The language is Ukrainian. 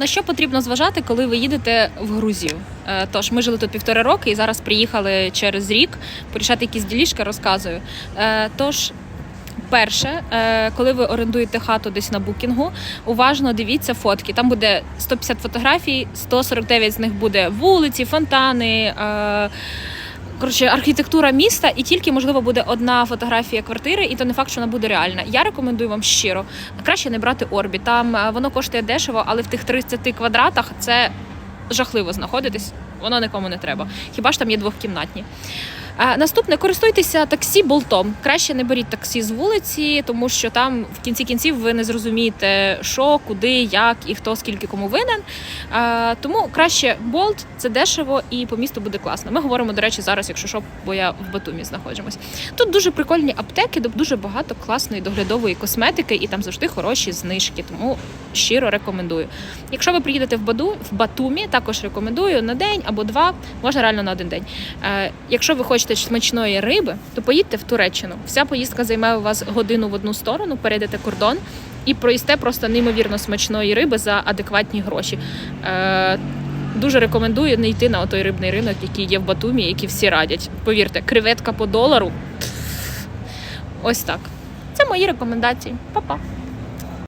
На що потрібно зважати, коли ви їдете в Грузію? Е, Тож ми жили тут півтора роки і зараз приїхали через рік порішати якісь ділішки, розказую. Е, Тож. Перше, е, коли ви орендуєте хату десь на букінгу, уважно дивіться фотки. Там буде 150 фотографій, 149 з них буде вулиці, фонтани. Коротше, архітектура міста, і тільки можливо буде одна фотографія квартири, і то не факт, що вона буде реальна. Я рекомендую вам щиро краще не брати орбі. Там е, воно коштує дешево, але в тих 30 квадратах це жахливо знаходитись. Воно нікому не треба. Хіба ж там є двохкімнатні. Наступне користуйтеся таксі болтом. Краще не беріть таксі з вулиці, тому що там в кінці кінців ви не зрозумієте, що, куди, як і хто скільки кому винен. Тому краще болт це дешево і по місту буде класно. Ми говоримо, до речі, зараз, якщо що, бо я в Батумі знаходжусь. Тут дуже прикольні аптеки, дуже багато класної доглядової косметики, і там завжди хороші знижки. Тому щиро рекомендую. Якщо ви приїдете в Баду в Батумі, також рекомендую на день або два, можна реально на один день. Е, якщо ви хочете смачної риби, то поїдьте в Туреччину. Вся поїздка займе у вас годину в одну сторону, перейдете кордон і проїсте просто неймовірно смачної риби за адекватні гроші. Е, Дуже рекомендую не йти на той рибний ринок, який є в Батумі, який всі радять. Повірте, креветка по долару. Ось так. Це мої рекомендації. Па-па.